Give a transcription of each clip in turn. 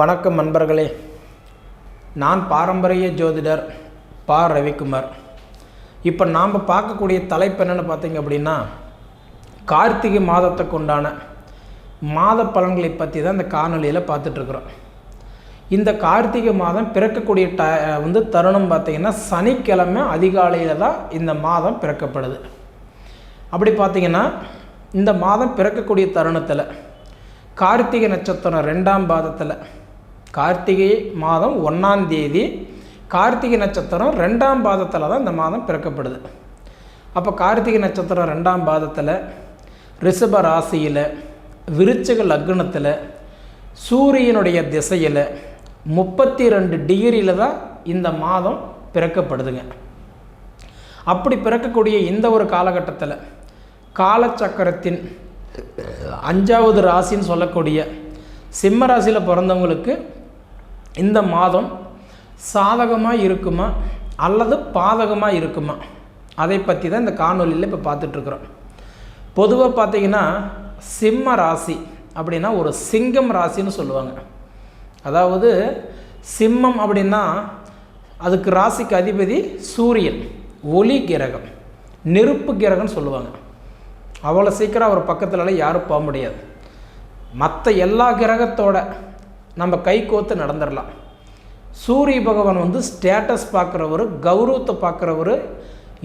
வணக்கம் நண்பர்களே. நான் பாரம்பரிய ஜோதிடர் பா. ரவிக்குமார். இப்போ நாம் பார்க்கக்கூடிய தலைப்பு என்னென்னு பார்த்தீங்க அப்படின்னா கார்த்திகை மாதத்துக்கு உண்டான மாத பலன்களை பற்றி தான் இந்த காணொலியில் பார்த்துட்ருக்குறோம் இந்த கார்த்திகை மாதம் பிறக்கக்கூடிய ட வந்து தருணம் பார்த்திங்கன்னா சனிக்கிழமை அதிகாலையில் தான் இந்த மாதம் பிறக்கப்படுது. அப்படி பார்த்தீங்கன்னா இந்த மாதம் பிறக்கக்கூடிய தருணத்தில் கார்த்திகை நட்சத்திரம் ரெண்டாம் பாதத்தில் கார்த்திகை மாதம் ஒன்றாம் தேதி கார்த்திகை நட்சத்திரம் ரெண்டாம் பாதத்தில் தான் இந்த மாதம் பிறக்கப்படுது. அப்போ கார்த்திகை நட்சத்திரம் ரெண்டாம் பாதத்தில் ரிஷப ராசியில் விருச்சக லக்னத்தில் சூரியனுடைய திசையில் முப்பத்தி ரெண்டு டிகிரியில் தான் இந்த மாதம் பிறக்கப்படுதுங்க. அப்படி பிறக்கக்கூடிய இந்த ஒரு காலகட்டத்தில் காலச்சக்கரத்தின் அஞ்சாவது ராசின்னு சொல்லக்கூடிய சிம்ம ராசியில் பிறந்தவங்களுக்கு இந்த மாதம் சாதகமாக இருக்குமா அல்லது பாதகமாக இருக்குமா? அதை பற்றி தான் இந்த காணொலியில் இப்போ பார்த்துட்ருக்குறோம். பொதுவாக பார்த்தீங்கன்னா சிம்ம ராசி அப்படின்னா ஒரு சிங்கம் ராசின்னு சொல்லுவாங்க. அதாவது சிம்மம் அப்படின்னா அதுக்கு ராசிக்கு அதிபதி சூரியன் ஒளி கிரகம் நெருப்பு கிரகம்னு சொல்லுவாங்க. அவ்வளோ சீக்கிரம் அவர் பக்கத்துலலாம் யாரும் போக முடியாது. மற்ற எல்லா கிரகத்தோட நம்ம கை கோத்து நடந்துடலாம் சூரிய பகவான் வந்து ஸ்டேட்டஸ் பார்க்குறவர் கௌரவத்தை பார்க்குறவர்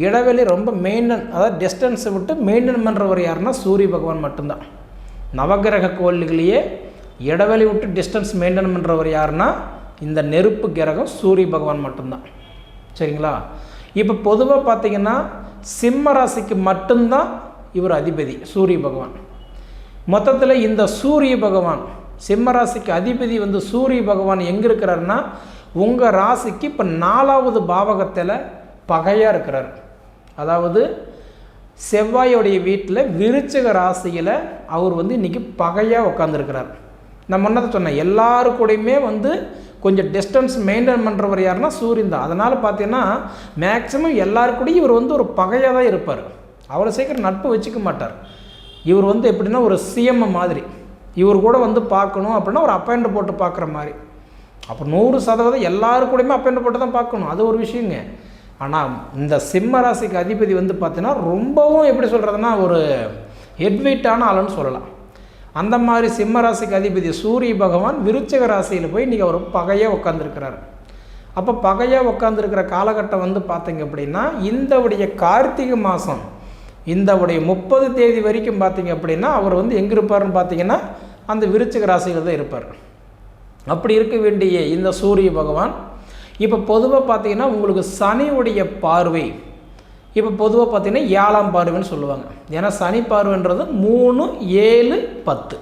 இடைவெளி ரொம்ப மெயின்டன் அதாவது டிஸ்டன்ஸை விட்டு மெயின்டைன் பண்ணுறவர் யாருன்னா சூரிய பகவான் மட்டும்தான். நவகிரக கோயில்களையே இடைவெளி விட்டு டிஸ்டன்ஸ் மெயின்டைன் பண்ணுறவர் யாருன்னா இந்த நெருப்பு கிரகம் சூரிய பகவான் மட்டும்தான். சரிங்களா? இப்போ பொதுவாக பார்த்தீங்கன்னா சிம்ம ராசிக்கு மட்டும்தான் இவர் அதிபதி சூரிய பகவான். மொத்தத்தில் இந்த சூரிய பகவான் சிம்ம ராசிக்கு அதிபதி வந்து சூரிய பகவான் எங்கே இருக்கிறாருன்னா உங்கள் ராசிக்கு இப்போ நாலாவது பாவகத்தில் பகையாக இருக்கிறார். அதாவது செவ்வாயோடைய வீட்டில் விருச்சக ராசியில் அவர் வந்து இன்றைக்கி பகையாக உட்காந்துருக்கிறார் நான் முன்னதை சொன்னேன் எல்லாருக்கூடையுமே வந்து கொஞ்சம் டிஸ்டன்ஸ் மெயின்டைன் பண்ணுறவர் யாருன்னா சூரியன் தான். அதனால் பார்த்தீங்கன்னா மேக்ஸிமம் எல்லாருக்கூடையும் கூடயும் இவர் வந்து ஒரு பகையாக தான் இருப்பார். அவ்வளோ சீக்கிரம் நட்பு வச்சுக்க மாட்டார். இவர் வந்து எப்படின்னா ஒரு சிஎம் மாதிரி. இவர் கூட வந்து பார்க்கணும் அப்படின்னா ஒரு அப்பாயிண்ட் போட்டு பார்க்குற மாதிரி. அப்போ நூறு சதவீதம் எல்லாரு கூடயுமே அப்பாயிண்ட் போட்டு தான் பார்க்கணும். அது ஒரு விஷயங்க. ஆனால் இந்த சிம்ம ராசிக்கு அதிபதி வந்து பார்த்தீங்கன்னா ரொம்பவும் எப்படி சொல்கிறதுனா ஒரு ஹெட்வெயிட்டான ஆளுன்னு சொல்லலாம். அந்த மாதிரி சிம்ம ராசிக்கு அதிபதி சூரிய பகவான் விருச்சக ராசியில் போய் இன்றைக்கி அவர் பகையாக உட்காந்துருக்கிறார் அப்போ பகையாக உட்காந்துருக்கிற காலகட்டம் வந்து பார்த்தீங்க அப்படின்னா இந்த உடைய கார்த்திகை மாதம் இந்த உடைய முப்பது தேதி வரைக்கும் பார்த்தீங்க அப்படின்னா அவர் வந்து எங்கே இருப்பார்னு பார்த்தீங்கன்னா அந்த விருச்சிக ராசியில் தான் இருப்பார். அப்படி இருக்க வேண்டிய இந்த சூரிய பகவான் இப்போ பொதுவாக பார்த்தீங்கன்னா உங்களுக்கு சனியுடைய பார்வை இப்போ பொதுவாக பார்த்தீங்கன்னா ஏழாம் பார்வைன்னு சொல்லுவாங்க. ஏன்னா சனி பார்வைன்றது மூணு ஏழு பத்து.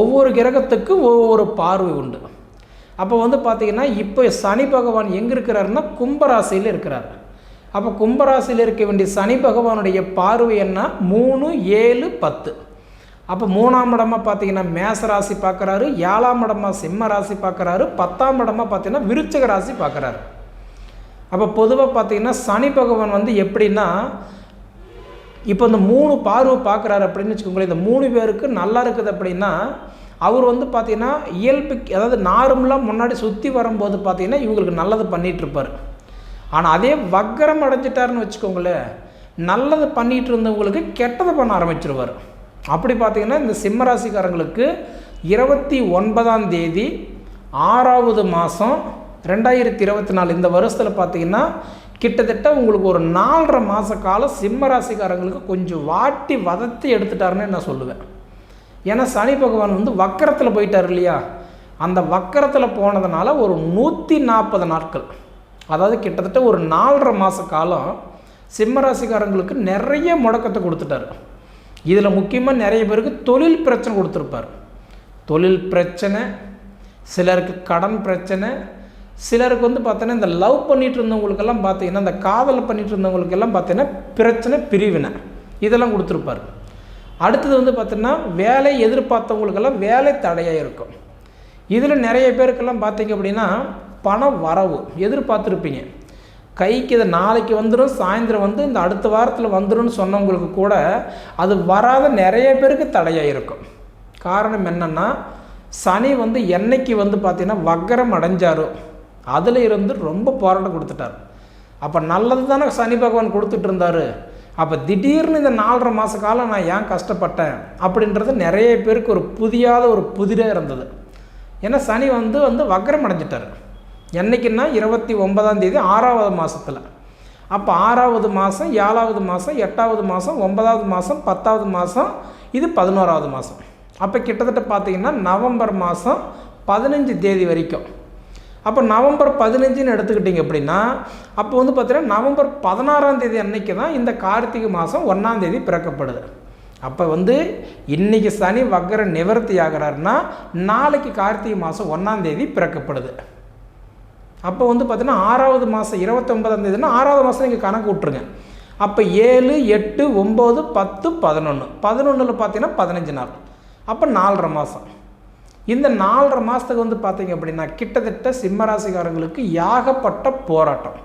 ஒவ்வொரு கிரகத்துக்கும் ஒவ்வொரு பார்வை உண்டு. அப்போ வந்து பார்த்திங்கன்னா இப்போ சனி பகவான் எங்கே இருக்கிறாருன்னா கும்பராசியில் இருக்கிறார். அப்போ கும்பராசியில் இருக்க வேண்டிய சனி பகவானுடைய பார்வை என்ன? மூணு ஏழு பத்து. அப்போ மூணாம் இடமா பார்த்தீங்கன்னா மேச ராசி பார்க்குறாரு ஏழாம் இடமா சிம்ம ராசி பார்க்குறாரு பத்தாம் இடமா பார்த்தீங்கன்னா விருச்சக ராசி பார்க்குறாரு. அப்போ பொதுவாக பார்த்தீங்கன்னா சனி பகவான் வந்து எப்படின்னா இப்போ இந்த மூணு பார்வை பார்க்குறாரு அப்படின்னு வச்சுக்கோங்களேன் இந்த மூணு பேருக்கு நல்லா இருக்குது அப்படின்னா அவர் வந்து பார்த்தீங்கன்னா இயல்பு அதாவது நார்மலாக முன்னாடி சுற்றி வரும்போது பார்த்தீங்கன்னா இவங்களுக்கு நல்லது பண்ணிகிட்ருப்பார் ஆனால் அதே வக்கரம் அடைஞ்சிட்டாருன்னு வச்சுக்கோங்களேன் நல்லது பண்ணிகிட்டு இருந்தவங்களுக்கு கெட்டதை பண்ண ஆரம்பிச்சிருவார். அப்படி பார்த்தீங்கன்னா இந்த சிம்மராசிக்காரங்களுக்கு இருபத்தி ஒன்பதாம் தேதி ஆறாவது மாதம் ரெண்டாயிரத்தி இருபத்தி நாலு இந்த வருஷத்தில் பார்த்தீங்கன்னா கிட்டத்தட்ட உங்களுக்கு ஒரு நாலரை மாத காலம் சிம்மராசிக்காரங்களுக்கு கொஞ்சம் வாட்டி வதத்தி எடுத்துட்டாருன்னு நான் சொல்லுவேன். ஏன்னா சனி பகவான் வந்து வக்கரத்தில் போயிட்டார் இல்லையா? அந்த வக்கரத்தில் போனதுனால ஒரு நூற்றி நாற்பது நாட்கள். அதாவது கிட்டத்தட்ட ஒரு நாலரை மாத காலம் சிம்மராசிக்காரங்களுக்கு நிறைய முடக்கத்தை கொடுத்துட்டார். இதில் முக்கியமாக நிறைய பேருக்கு தொழில் பிரச்சனை கொடுத்துருப்பார். தொழில் பிரச்சனை சிலருக்கு கடன் பிரச்சனை சிலருக்கு வந்து பார்த்தோன்னா இந்த லவ் பண்ணிகிட்டு இருந்தவங்களுக்கெல்லாம் பார்த்தீங்கன்னா இந்த காதல் பண்ணிகிட்டு இருந்தவங்களுக்கெல்லாம் பார்த்தீங்கன்னா பிரச்சனை பிரிவினை. இதெல்லாம் கொடுத்துருப்பார். அடுத்தது வந்து பார்த்திங்கன்னா வேலை எதிர்பார்த்தவங்களுக்கெல்லாம் வேலை தடையாக இருக்கும். இதில் நிறைய பேருக்கெல்லாம் பார்த்தீங்க அப்படின்னா பண வரவு எதிர்பார்த்துருப்பீங்க. கைக்கு இது நாளைக்கு வந்துடும் சாயந்தரம் வந்து இந்த அடுத்த வாரத்தில் வந்துடும் சொன்னவங்களுக்கு கூட அது வராத நிறைய பேருக்கு தடையாக இருக்கும் காரணம் என்னென்னா சனி வந்து என்னைக்கு வந்து பார்த்தீங்கன்னா வக்கரம் அடைஞ்சாரோ அதில் இருந்து ரொம்ப போராட்டம் கொடுத்துட்டார். அப்போ நல்லது தானே சனி பகவான் கொடுத்துட்டு இருந்தார். அப்போ திடீர்னு இந்த நாலரை மாத காலம் நான் ஏன் கஷ்டப்பட்டேன் அப்படின்றது நிறைய பேருக்கு ஒரு புதியாத ஒரு புதிராக இருந்தது. ஏன்னா சனி வந்து வந்து வக்கரம் அடைஞ்சிட்டார். என்றைக்குன்னா இருபத்தி ஒன்பதாம் தேதி ஆறாவது மாதத்தில் அப்போ ஆறாவது மாதம் ஏழாவது மாதம் எட்டாவது மாதம் ஒன்பதாவது மாதம் பத்தாவது மாதம் இது பதினோராவது மாதம் அப்போ கிட்டத்தட்ட பார்த்தீங்கன்னா நவம்பர் மாதம் பதினஞ்சு தேதி வரைக்கும். அப்போ நவம்பர் பதினஞ்சுன்னு எடுத்துக்கிட்டிங்க அப்படின்னா அப்போ வந்து பார்த்தீங்கன்னா நவம்பர் பதினாறாம் தேதி அன்னைக்கு தான் இந்த கார்த்திகை மாதம் ஒன்றாம் தேதி பிறக்கப்படுது. அப்போ வந்து இன்றைக்கி சனி வக்கர நிவர்த்தி ஆகிறாருன்னா நாளைக்கு கார்த்திகை மாதம் ஒன்றாம் தேதி பிறக்கப்படுது. அப்போ வந்து பார்த்தீங்கன்னா ஆறாவது மாதம் இருபத்தொம்பதாம் தேதினா ஆறாவது மாதம் நீங்கள் கணக்கு விட்ருங்க அப்போ ஏழு எட்டு ஒம்பது பத்து பதினொன்று பதினொன்றில் பார்த்தீங்கன்னா பதினஞ்சு நாள். அப்போ நாலரை மாதம் இந்த நாலரை மாதத்துக்கு வந்து பார்த்தீங்க அப்படின்னா கிட்டத்தட்ட சிம்மராசிக்காரங்களுக்கு யாகப்பட்ட போராட்டம்.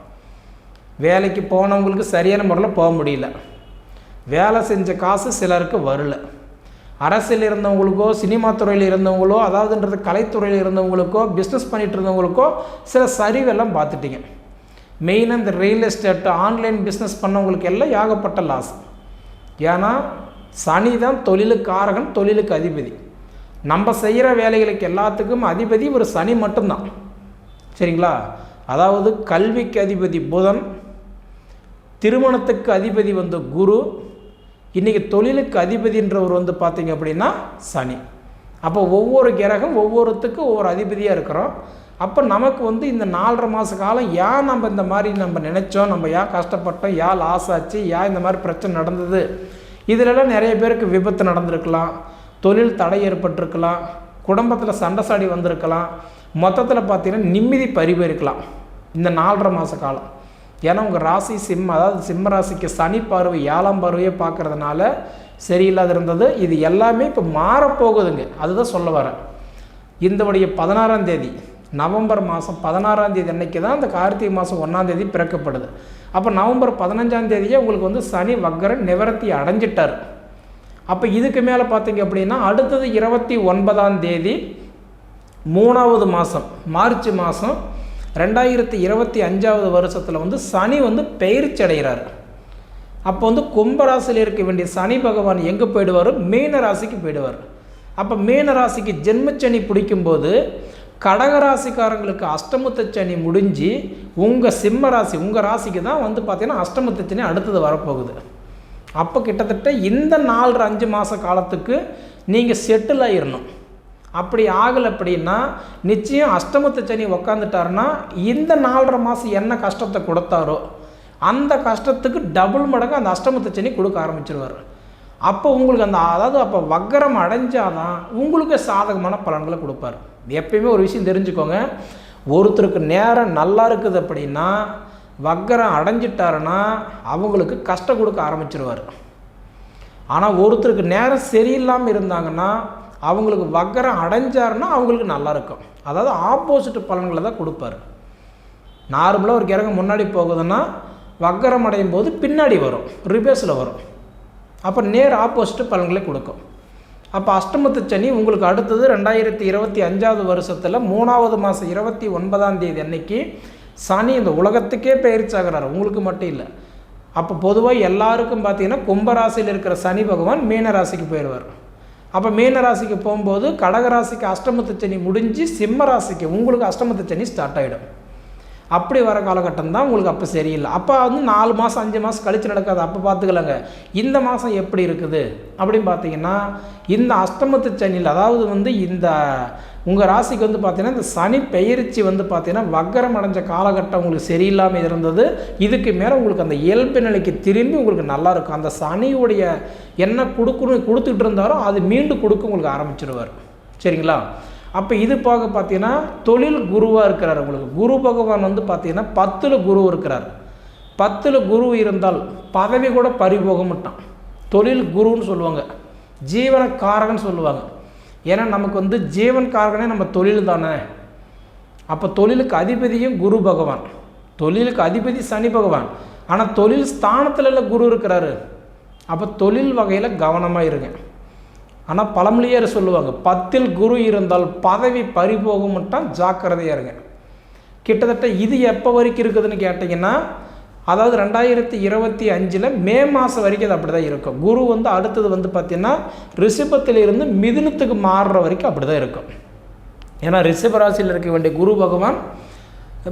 வேலைக்கு போனவங்களுக்கு சரியான முறையில் போக முடியல. வேலை செஞ்ச காசு சிலருக்கு வரல. அரசியல் இருந்தவங்களுக்கோ சினிமா துறையில் இருந்தவங்களோ அதாவதுன்றது கலைத்துறையில் இருந்தவங்களுக்கோ பிஸ்னஸ் பண்ணிகிட்டு இருந்தவங்களுக்கோ சில சரிவெல்லாம் பார்த்துட்டிங்க. மெயினாக இந்த ரியல் எஸ்டேட்டு ஆன்லைன் பிஸ்னஸ் பண்ணவங்களுக்கு எல்லாம் ஏகப்பட்ட லாஸ் ஏன்னா சனி தான் தொழிலுக்காரகன் தொழிலுக்கு அதிபதி. நம்ம செய்கிற வேலைகளுக்கு எல்லாத்துக்கும் அதிபதி ஒரு சனி மட்டும்தான். சரிங்களா? அதாவது கல்விக்கு அதிபதி புதன் திருமணத்துக்கு அதிபதி வந்து குரு இன்றைக்கி தொழிலுக்கு அதிபதின்றவர் வந்து பார்த்திங்க அப்படின்னா சனி. அப்போ ஒவ்வொரு கிரகம் ஒவ்வொருத்துக்கும் ஒவ்வொரு அதிபதியாக இருக்கிறோம். அப்போ நமக்கு வந்து இந்த நாலரை மாத காலம் ஏன் நம்ம இந்த மாதிரி நம்ம நினச்சோம்? நம்ம ஏன் கஷ்டப்பட்டோம்? ஏன் லாஸ் ஆச்சு? ஏன் இந்த மாதிரி பிரச்சனை நடந்தது? இதிலெல்லாம் நிறைய பேருக்கு விபத்து நடந்திருக்கலாம். தொழில் தடை ஏற்பட்டிருக்கலாம். குடும்பத்தில் சண்டை சாடி வந்திருக்கலாம். மொத்தத்தில் பார்த்திங்கன்னா நிம்மதி பறிவு இருக்கலாம் இந்த நாலரை மாத காலம். ஏன்னா உங்கள் ராசி சிம்ம அதாவது சிம்ம ராசிக்கு சனி பார்வை ஏழாம் பார்வையே பார்க்குறதுனால சரியில்லாத இருந்தது. இது எல்லாமே இப்போ மாறப்போகுதுங்க. அதுதான் சொல்ல வரேன். இந்தவுடைய பதினாறாம் தேதி நவம்பர் மாதம் பதினாறாம் தேதி அன்னைக்கு தான் இந்த கார்த்திகை மாதம் ஒன்றாம் தேதி பிறக்கப்படுது. அப்போ நவம்பர் பதினஞ்சாம் தேதியே உங்களுக்கு வந்து சனி வக்கரன் நிவர்த்தி அடைஞ்சிட்டார். அப்போ இதுக்கு மேலே பார்த்தீங்க அப்படின்னா அடுத்தது இருபத்தி ஒன்பதாம் தேதி மூணாவது மாதம் மார்ச் மாதம் ரெண்டாயிரத்தி இருபத்தி அஞ்சாவது வருஷத்தில் வந்து சனி வந்து பயிற்சி அடைகிறார். அப்போ வந்து கும்பராசியில் இருக்க வேண்டிய சனி பகவான் எங்கே போயிடுவார்? மீன ராசிக்கு போயிடுவார். அப்போ மீன ராசிக்கு ஜென்மச்சனி பிடிக்கும்போது கடகராசிக்காரங்களுக்கு அஷ்டமத்த சனி முடிஞ்சு உங்கள் சிம்ம ராசி உங்கள் ராசிக்கு தான் வந்து பார்த்திங்கன்னா அஷ்டமத்த சனி அடுத்தது வரப்போகுது. அப்போ கிட்டத்தட்ட இந்த நாலு அஞ்சு மாத காலத்துக்கு நீங்கள் செட்டில் ஆயிடணும் அப்படி ஆகலை அப்படின்னா நிச்சயம் அஷ்டமத்து சனி உக்காந்துட்டாருன்னா இந்த நாலரை மாதம் என்ன கஷ்டத்தை கொடுத்தாரோ அந்த கஷ்டத்துக்கு டபுள் மடங்கு அந்த அஷ்டமத்து சனி கொடுக்க ஆரம்பிச்சிருவார். அப்போ உங்களுக்கு அந்த அதாவது அப்போ வக்கரம் அடைஞ்சாதான் உங்களுக்கு சாதகமான பலன்களை கொடுப்பார். எப்பயுமே ஒரு விஷயம் தெரிஞ்சுக்கோங்க. ஒருத்தருக்கு நேரம் நல்லா இருக்குது அப்படின்னா வக்கரம் அடைஞ்சிட்டாருன்னா அவங்களுக்கு கஷ்டம் கொடுக்க ஆரம்பிச்சிருவார். ஆனால் ஒருத்தருக்கு நேரம் சரியில்லாமல் இருந்தாங்கன்னா அவங்களுக்கு வக்கரம் அடைஞ்சாருன்னா அவங்களுக்கு நல்லாயிருக்கும் அதாவது ஆப்போசிட் பலன்களை தான் கொடுப்பார். நார்மலாக ஒரு கிரகம் முன்னாடி போகுதுன்னா வக்கரம் அடையும் போது பின்னாடி வரும் ரிவர்ஸில் வரும். அப்போ நேர் ஆப்போசிட் பலன்களை கொடுக்கும். அப்போ அஷ்டமத்து சனி உங்களுக்கு அடுத்தது ரெண்டாயிரத்தி இருபத்தி அஞ்சாவது வருஷத்தில் மூணாவது மாதம் இருபத்தி ஒன்பதாம் தேதி அன்னைக்கு சனி இந்த உலகத்துக்கே பயிற்சியாகிறார். உங்களுக்கு மட்டும் இல்லை. அப்போ பொதுவாக எல்லாருக்கும் பார்த்தீங்கன்னா கும்பராசியில் இருக்கிற சனி பகவான் மீன ராசிக்கு போயிடுவார். அப்போ மீன ராசிக்கு போகும்போது கடகராசிக்கு அஷ்டமத்து சனி முடிஞ்சு சிம்ம ராசிக்கு உங்களுக்கு அஷ்டமத்து சனி ஸ்டார்ட் ஆகிடும் அப்படி வர காலகட்டம் தான் உங்களுக்கு அப்போ சரியில்லை. அப்போ வந்து நாலு மாதம் அஞ்சு மாதம் கழித்து நடக்காது. அப்போ பார்த்துக்கலாங்க. இந்த மாதம் எப்படி இருக்குது? அப்படின்னு பார்த்தீங்கன்னா இந்த அஷ்டமத்து சனியில் அதாவது வந்து இந்த உங்கள் ராசிக்கு வந்து பார்த்தீங்கன்னா இந்த சனி பெயர்ச்சி வந்து பார்த்தீங்கன்னா வக்கரம் அடைஞ்ச காலகட்டம் உங்களுக்கு சரியில்லாமல் இருந்தது. இதுக்கு மேலே உங்களுக்கு அந்த இயல்பு நிலைக்கு திரும்பி உங்களுக்கு நல்லா இருக்கும். அந்த சனியுடைய என்ன கொடுக்கணும் கொடுத்துட்டு இருந்தாரோ அது மீண்டும் கொடுக்க உங்களுக்கு ஆரம்பிச்சிருவார். சரிங்களா? அப்போ இது போக பார்த்தீங்கன்னா தொழில் குருவாக இருக்கிறார் உங்களுக்கு. குரு பகவான் வந்து பார்த்தீங்கன்னா பத்தில் குரு இருக்கிறார். பத்தில் குரு இருந்தால் பதவி கூட பறிபோக மாட்டான். தொழில் குருன்னு சொல்லுவாங்க. ஜீவனக்காரன் சொல்லுவாங்க. ஏன்னா நமக்கு வந்து ஜீவன் காரகனே நம்ம தொழில் தானே. அப்போ தொழிலுக்கு அதிபதியும் குரு பகவான். தொழிலுக்கு அதிபதி சனி பகவான். ஆனால் தொழில் ஸ்தானத்தில் இல்லை குரு இருக்கிறாரு. அப்போ தொழில் வகையில் கவனமாக இருங்க. ஆனால் பழமொழியார் சொல்லுவாங்க பத்தில் குரு இருந்தால் பதவி பறிபோகும்ட்டான் ஜாக்கிரதையாக இருங்க. கிட்டத்தட்ட இது எப்போ வரைக்கும் இருக்குதுன்னு கேட்டிங்கன்னா அதாவது ரெண்டாயிரத்தி இருபத்தி அஞ்சில் மே மாதம் வரைக்கும் அது அப்படி தான் இருக்கும். குரு வந்து அடுத்தது வந்து பார்த்திங்கன்னா ரிஷபத்திலிருந்து மிதுனத்துக்கு மாறுற வரைக்கும் அப்படி தான் இருக்கும். ஏன்னா ரிஷபராசியில் இருக்க வேண்டிய குரு பகவான்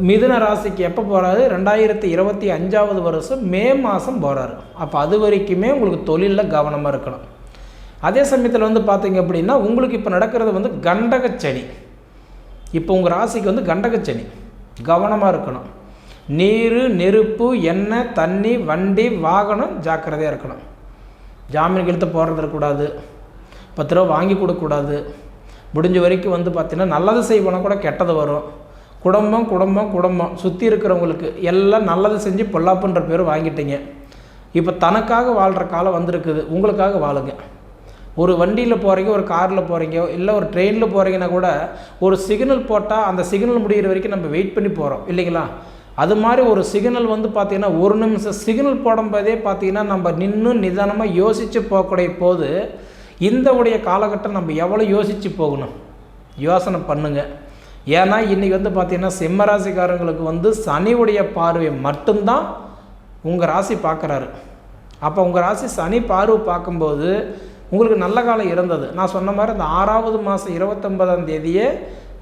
மிதுன ராசிக்கு எப்போ போகிறாரு ரெண்டாயிரத்தி இருபத்தி அஞ்சாவது வருஷம் மே மாதம் போகிறாரு அப்போ அது வரைக்குமே உங்களுக்கு தொழிலில் கவனமாக இருக்கணும். அதே சமயத்தில் வந்து பார்த்தீங்க அப்படின்னா உங்களுக்கு இப்போ நடக்கிறது வந்து கண்டகச்சனி. இப்போ உங்கள் ராசிக்கு வந்து கண்டகச்சனி. கவனமாக இருக்கணும். நீர் நெருப்பு எண்ணெய் தண்ணி வண்டி வாகனம் ஜாக்கிரதையாக இருக்கணும். ஜாமீன் கழுத்து போடுறது இருக்கக்கூடாது. பத்து ரூபா வாங்கி கொடுக்கக்கூடாது. முடிஞ்ச வரைக்கும் வந்து பார்த்திங்கன்னா நல்லது செய்வோம்னா கூட கெட்டது வரும். குடும்பம் குடும்பம் குடும்பம். சுற்றி இருக்கிறவங்களுக்கு எல்லாம் நல்லது செஞ்சு பொல்லாப்புன்ற பேர் வாங்கிட்டீங்க. இப்போ தனக்காக வாழ்கிற காலம் வந்திருக்குது. உங்களுக்காக வாழுங்க. ஒரு வண்டியில் போகிறீங்க ஒரு காரில் போகிறீங்க இல்லை ஒரு ட்ரெயினில் போகிறீங்கன்னா கூட ஒரு சிக்னல் போட்டால் அந்த சிக்னல் முடிகிற வரைக்கும் நம்ம வெயிட் பண்ணி போகிறோம் இல்லைங்களா? அது மாதிரி ஒரு சிக்னல் வந்து பார்த்திங்கன்னா ஒரு நிமிஷம் சிக்னல் போடும்போதே பார்த்திங்கன்னா நம்ம நின்று நிதானமாக யோசித்து போகக்கூடிய போது இந்த உடைய காலகட்டம் நம்ம எவ்வளோ யோசித்து போகணும்? யோசனை பண்ணுங்கள் ஏன்னா இன்றைக்கி வந்து பார்த்திங்கன்னா சிம்மராசிக்காரங்களுக்கு வந்து சனியுடைய பார்வை மட்டும்தான் உங்கள் ராசி பார்க்குறாரு. அப்போ உங்கள் ராசி சனி பார்வை பார்க்கும்போது உங்களுக்கு நல்ல காலம் இருந்தது. நான் சொன்ன மாதிரி இந்த ஆறாவது மாதம் இருபத்தொன்பதாம் தேதியே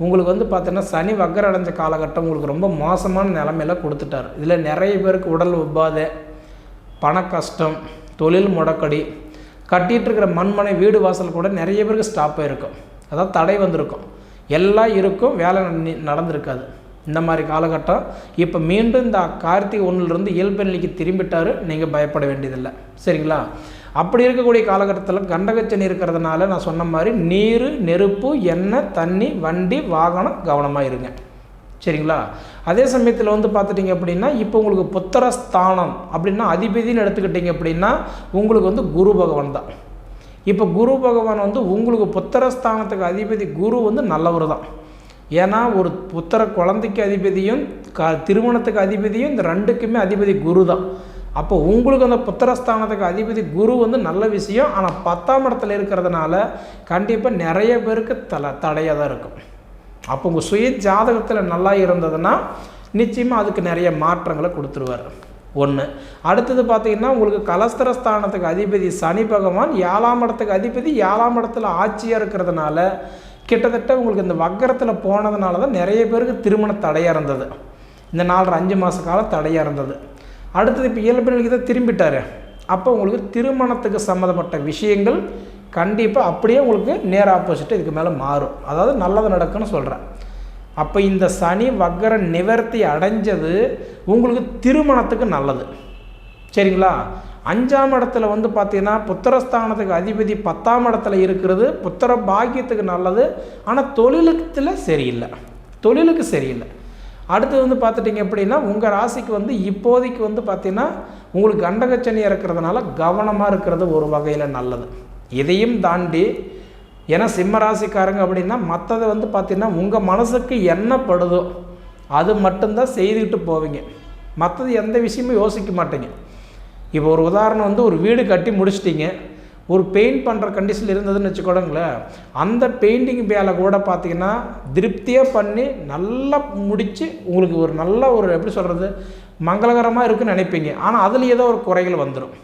உங்களுக்கு வந்து பார்த்தீங்கன்னா சனி வக்கர அடைஞ்ச காலகட்டம் உங்களுக்கு ரொம்ப மோசமான நிலமையில கொடுத்துட்டார். இதில் நிறைய பேருக்கு உடல் உபாதை பண கஷ்டம் தொழில் முடக்கடி கட்டிகிட்டு இருக்கிற மண்மனை வீடு வாசல் கூட நிறைய பேருக்கு ஸ்டாப் ஆகிருக்கும் அதாவது தடை வந்திருக்கும். எல்லாம் இருக்கும் வேலை நடந்திருக்காது. இந்த மாதிரி காலகட்டம் இப்போ மீண்டும் இந்த கார்த்திகை ஒன்றிலிருந்து இயல்பு நிலைக்கு திரும்பிட்டார் நீங்கள் பயப்பட வேண்டியதில்லை. சரிங்களா? அப்படி இருக்கக்கூடிய காலகட்டத்தில் கண்டகச்சனி இருக்கிறதுனால நான் சொன்ன மாதிரி நீர் நெருப்பு எண்ணெய் தண்ணி வண்டி வாகனம் கவனமாக இருங்க. சரிங்களா? அதே சமயத்தில் வந்து பார்த்துட்டிங்க அப்படின்னா இப்போ உங்களுக்கு புத்திரஸ்தானம் அப்படின்னா அதிபதினு எடுத்துக்கிட்டிங்க அப்படின்னா உங்களுக்கு வந்து குரு பகவான் தான். இப்போ குரு பகவான் வந்து உங்களுக்கு புத்திரஸ்தானத்துக்கு அதிபதி குரு வந்து நல்லவர் தான். ஏன்னா ஒரு புத்திர குழந்தைக்கு அதிபதியும் க திருமணத்துக்கு அதிபதியும் இந்த ரெண்டுக்குமே அதிபதி குரு தான். அப்போ உங்களுக்கு அந்த புத்திரஸ்தானத்துக்கு அதிபதி குரு வந்து நல்ல விஷயம் ஆனால் பத்தாம் இடத்துல இருக்கிறதுனால கண்டிப்பாக நிறைய பேருக்கு தலை தடையாக தான் இருக்கும். அப்போ உங்கள் சுய ஜாதகத்தில் நல்லா இருந்ததுன்னா நிச்சயமாக அதுக்கு நிறைய மாற்றங்களை கொடுத்துருவார். ஒன்று அடுத்தது பார்த்திங்கன்னா உங்களுக்கு கலஸ்தரஸ்தானத்துக்கு அதிபதி சனி பகவான் ஏழாம் இடத்துக்கு அதிபதி ஏழாம் இடத்துல ஆட்சியாக இருக்கிறதுனால கிட்டத்தட்ட உங்களுக்கு இந்த வக்கரத்தில் போனதுனால தான் நிறைய பேருக்கு திருமண தடையாக இருந்தது. இந்த நாலரை அஞ்சு மாத காலம் தடையாக இருந்தது. அடுத்தது இப்போ இயல்பு நிலைக்கு தான் திரும்பிட்டார். அப்போ உங்களுக்கு திருமணத்துக்கு சம்மந்தப்பட்ட விஷயங்கள் கண்டிப்பாக அப்படியே உங்களுக்கு நேர் ஆப்போசிட்டு இதுக்கு மேலே மாறும். அதாவது நல்லது நடக்குன்னு சொல்கிறேன் அப்போ இந்த சனி வக்கர நிவர்த்தி அடைஞ்சது உங்களுக்கு திருமணத்துக்கு நல்லது. சரிங்களா? அஞ்சாம் இடத்துல வந்து பார்த்தீங்கன்னா புத்திரஸ்தானத்துக்கு அதிபதி பத்தாம் இடத்துல இருக்கிறது புத்திர பாக்கியத்துக்கு நல்லது. ஆனால் தொழிலுக்குல சரியில்லை. தொழிலுக்கு சரியில்லை. அடுத்து வந்து பார்த்துட்டிங்க அப்படின்னா உங்கள் ராசிக்கு வந்து இப்போதைக்கு வந்து பார்த்திங்கன்னா உங்களுக்கு கண்டகச்சனி இருக்கிறதுனால கவனமாக இருக்கிறது ஒரு வகையில் நல்லது. இதையும் தாண்டி ஏன்னா சிம்ம ராசிக்காரங்க அப்படின்னா மற்றதை வந்து பார்த்திங்கன்னா உங்கள் மனசுக்கு என்ன படுதோ அது மட்டும்தான் செய்துக்கிட்டு போவீங்க. மற்றது எந்த விஷயமும் யோசிக்க மாட்டேங்க. இப்போ ஒரு உதாரணம் வந்து ஒரு வீடு கட்டி முடிச்சிட்டிங்க. ஒரு பெயிண்ட் பண்ணுற கண்டிஷனில் இருந்ததுன்னு வச்சுக்கோங்களேன் அந்த பெயிண்டிங் வேலை கூட பார்த்தீங்கன்னா திருப்தியாக பண்ணி நல்லா முடித்து உங்களுக்கு ஒரு நல்ல ஒரு எப்படி சொல்கிறது மங்களகரமாக இருக்குன்னு நினைப்பீங்க. ஆனால் அதில் ஏதோ ஒரு குறைகள் வந்துடும்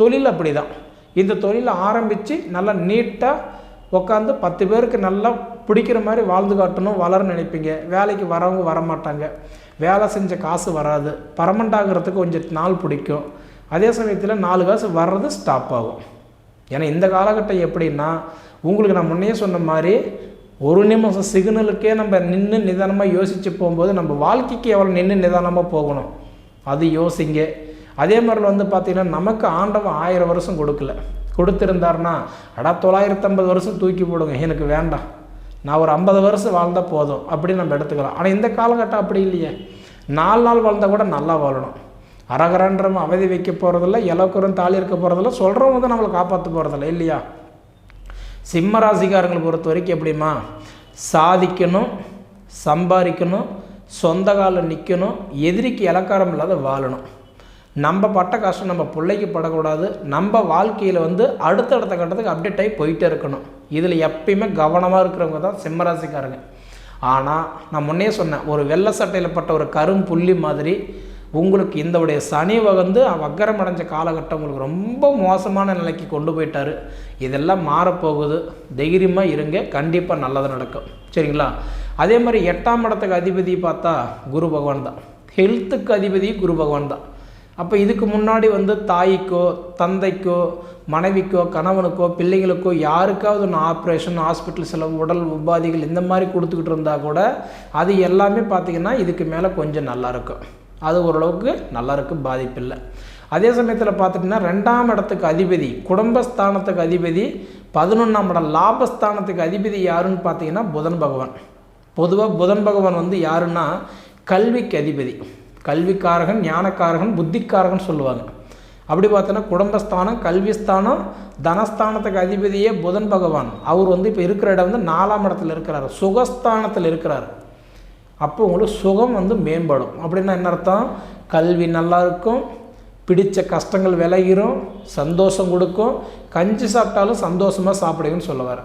தொழில் அப்படி தான் இந்த தொழிலை ஆரம்பித்து நல்லா நீட்டாக உட்காந்து பத்து பேருக்கு நல்லா பிடிக்கிற மாதிரி வாழ்ந்து காட்டணும் வளரன்னு நினைப்பீங்க. வேலைக்கு வரவங்க வரமாட்டாங்க. வேலை செஞ்ச காசு வராது. பர்மனண்ட் ஆகிறதுக்கு கொஞ்சம் நாள் பிடிக்கும். அதே சமயத்தில் நாலு காசு வர்றது ஸ்டாப் ஆகும். ஏன்னா இந்த காலகட்டம் எப்படின்னா உங்களுக்கு நான் முன்னே சொன்ன மாதிரி ஒரு நிமிஷம் சிக்னலுக்கே நம்ம நின்று நிதானமாக யோசித்து போகும்போது நம்ம வாழ்க்கைக்கு எவ்வளோ நின்று நிதானமாக போகணும்? அது யோசிங்க. அதே மாதிரில வந்து பார்த்திங்கன்னா நமக்கு ஆண்டவன் ஆயிரம் வருஷம் கொடுக்கல. கொடுத்துருந்தாருன்னா அடா தொள்ளாயிரத்தம்பது வருஷம் தூக்கி போடுங்க. எனக்கு வேண்டாம். நான் ஒரு ஐம்பது வருஷம் வாழ்ந்தால் போதும். அப்படின்னு நம்ம எடுத்துக்கலாம். ஆனால் இந்த காலகட்டம் அப்படி இல்லையே. நாலு நாள் வாழ்ந்தால் கூட நல்லா வாழணும். அரகரன்றவன் அவதி வைக்க போகிறதில்ல இலக்குறம் தாலி இருக்க போகிறதில்ல சொல்கிறவங்க தான் நம்மளை காப்பாற்ற போகிறதில்ல இல்லையா? சிம்ம ராசிக்காரங்களை பொறுத்த வரைக்கும் எப்படிமா சாதிக்கணும் சம்பாதிக்கணும் சொந்த காலில் நிற்கணும் எதிரிக்கு இலக்காரம் இல்லாத வாழணும். நம்ம பட்ட கஷ்டம் நம்ம பிள்ளைக்கு படக்கூடாது நம்ம வாழ்க்கையில் வந்து அடுத்தடுத்த கட்டத்துக்கு அப்டேட் ஆகி போயிட்டே இருக்கணும். இதில் எப்பயுமே கவனமாக இருக்கிறவங்க தான் சிம்மராசிக்காரங்க ஆனால் நான் முன்னே சொன்னேன் ஒரு வெள்ளை சட்டையில் பட்ட ஒரு கரும் புள்ளி மாதிரி உங்களுக்கு இந்த உடைய சனி வகந்து வக்கரம் அடைஞ்ச காலகட்டம் உங்களுக்கு ரொம்ப மோசமான நிலைக்கு கொண்டு போயிட்டாரு. இதெல்லாம் மாறப்போகுது. தைரியமாக இருங்க. கண்டிப்பாக நல்லது நடக்கும். சரிங்களா? அதே மாதிரி எட்டாம் இடத்துக்கு அதிபதி பார்த்தா குரு பகவான் தான். ஹெல்த்துக்கு அதிபதி குரு பகவான் தான். அப்போ இதுக்கு முன்னாடி வந்து தாய்க்கோ தந்தைக்கோ மனைவிக்கோ கணவனுக்கோ பிள்ளைங்களுக்கோ யாருக்காவது ஒன்று ஆப்ரேஷன் ஹாஸ்பிட்டல் செலவு உடல் உபாதிகள் இந்த மாதிரி கொடுத்துக்கிட்டு இருந்தால் கூட அது எல்லாமே பார்த்திங்கன்னா இதுக்கு மேலே கொஞ்சம் நல்லாயிருக்கும் அது ஓரளவுக்கு நல்லாயிருக்கு பாதிப்பில்லை. அதே சமயத்தில் பார்த்துட்டிங்கன்னா ரெண்டாம் இடத்துக்கு அதிபதி குடும்பஸ்தானத்துக்கு அதிபதி பதினொன்றாம் இடம் லாபஸ்தானத்துக்கு அதிபதி யாருன்னு பார்த்தீங்கன்னா புதன் பகவான். பொதுவாக புதன் பகவான் வந்து யாருன்னா கல்விக்கு அதிபதி. கல்விக்காரகன் ஞானக்காரகன் புத்திக்காரகன் சொல்லுவாங்க. அப்படி பார்த்தோன்னா குடும்பஸ்தானம் கல்விஸ்தானம் தனஸ்தானத்துக்கு அதிபதியே புதன் பகவான். அவர் வந்து இப்போ இருக்கிற இடம் வந்து நாலாம் இடத்துல இருக்கிறார். சுகஸ்தானத்தில் இருக்கிறார். அப்போ உங்களுக்கு சுகம் வந்து மேம்படும். அப்படின்னா என்ன அர்த்தம்? கல்வி நல்லா இருக்கும் பிடித்த கஷ்டங்கள் விலகிரும் சந்தோஷம் கொடுக்கும். கஞ்சி சாப்பிட்டாலும் சந்தோஷமாக சாப்பிடுங்கன்னு சொல்லுவார்.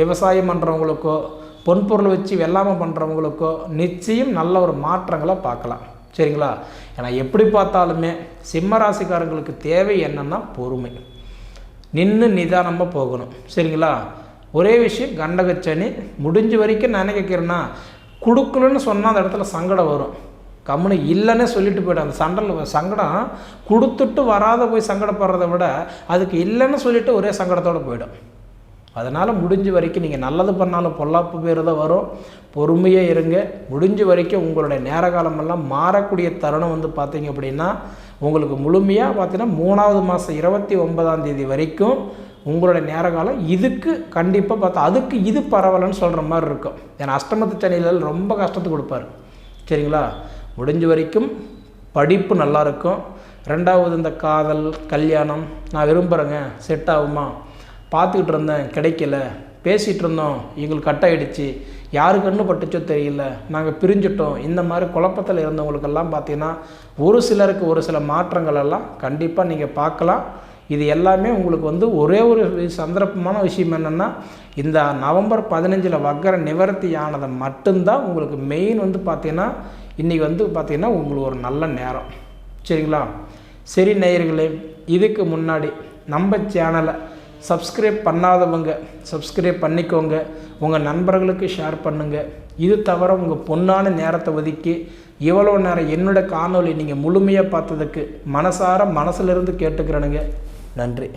விவசாயம் பண்ணுறவங்களுக்கோ பொன்பொருள் வச்சு வெள்ளாமல் பண்ணுறவங்களுக்கோ நிச்சயம் நல்ல ஒரு மாற்றங்களை பார்க்கலாம். சரிங்களா? ஏன்னா எப்படி பார்த்தாலுமே சிம்ம ராசிக்காரங்களுக்கு தேவை என்னென்னா பொறுமை. நின்று நிதானமாக போகணும். சரிங்களா? ஒரே விஷயம் கண்டகச்சனி. முடிஞ்ச வரைக்கும் நான் கொடுக்கலன்னு சொன்னால் அந்த இடத்துல சங்கடம் வரும். கம்முனு இல்லைன்னே சொல்லிட்டு போய்டும். அந்த சண்டல் சங்கடம் கொடுத்துட்டு வராத போய் சங்கடப்படுறத விட அதுக்கு இல்லைன்னு சொல்லிட்டு ஒரே சங்கடத்தோடு போயிடும். அதனால் முடிஞ்ச வரைக்கும் நீங்கள் நல்லது பண்ணாலும் பொல்லாப்பு பேர் தான் வரும். பொறுமையாக இருங்க. முடிஞ்ச வரைக்கும் உங்களுடைய நேர காலமெல்லாம் மாறக்கூடிய தருணம் வந்து பார்த்தீங்க அப்படின்னா உங்களுக்கு முழுமையாக பார்த்தீங்கன்னா மூணாவது மாதம் இருபத்தி ஒன்பதாம் தேதி வரைக்கும் உங்களுடைய நேர காலம் இதுக்கு கண்டிப்பாக பார்த்தா அதுக்கு இது பரவாயில்லன்னு சொல்கிற மாதிரி இருக்கும். ஏன்னா அஷ்டமத்து சனியில் ரொம்ப கஷ்டத்தை கொடுப்பார். சரிங்களா? முடிஞ்ச வரைக்கும் படிப்பு நல்லா இருக்கும். ரெண்டாவது இந்த காதல் கல்யாணம் நான் விரும்புகிறேங்க செட் ஆகுமா? பார்த்துக்கிட்டு இருந்தேன் கிடைக்கல. பேசிகிட்டு இருந்தோம் எங்களுக்கு கட் ஆகிடுச்சு யாரு கண்ணு பட்டுச்சோ தெரியல. நாங்கள் பிரிஞ்சிட்டோம். இந்த மாதிரி குழப்பத்தில் இருந்தவங்களுக்கெல்லாம் பார்த்தீங்கன்னா ஒரு சிலருக்கு ஒரு சில மாற்றங்கள் எல்லாம் கண்டிப்பாக நீங்கள் பார்க்கலாம். இது எல்லாமே உங்களுக்கு வந்து ஒரே ஒரு சந்தர்ப்பமான விஷயம் என்னென்னா இந்த நவம்பர் பதினஞ்சில் வக்கர நிவர்த்தி ஆனதை மட்டும்தான் உங்களுக்கு மெயின் வந்து பார்த்திங்கன்னா இன்றைக்கி வந்து பார்த்திங்கன்னா உங்களுக்கு ஒரு நல்ல நேரம். சரிங்களா? சரி நேயர்களே இதுக்கு முன்னாடி நம்ம சேனலை சப்ஸ்கிரைப் பண்ணாதவங்க சப்ஸ்கிரைப் பண்ணிக்கோங்க. உங்கள் நண்பர்களுக்கு ஷேர் பண்ணுங்கள் இது தவிர உங்கள் பொண்ணான நேரத்தை ஒதுக்கி இவ்வளோ நேரம் என்னோடய காணொலி நீங்கள் முழுமையாக பார்த்ததுக்கு மனசார மனசிலிருந்து கேட்டுக்கிறேனுங்க. நன்றி.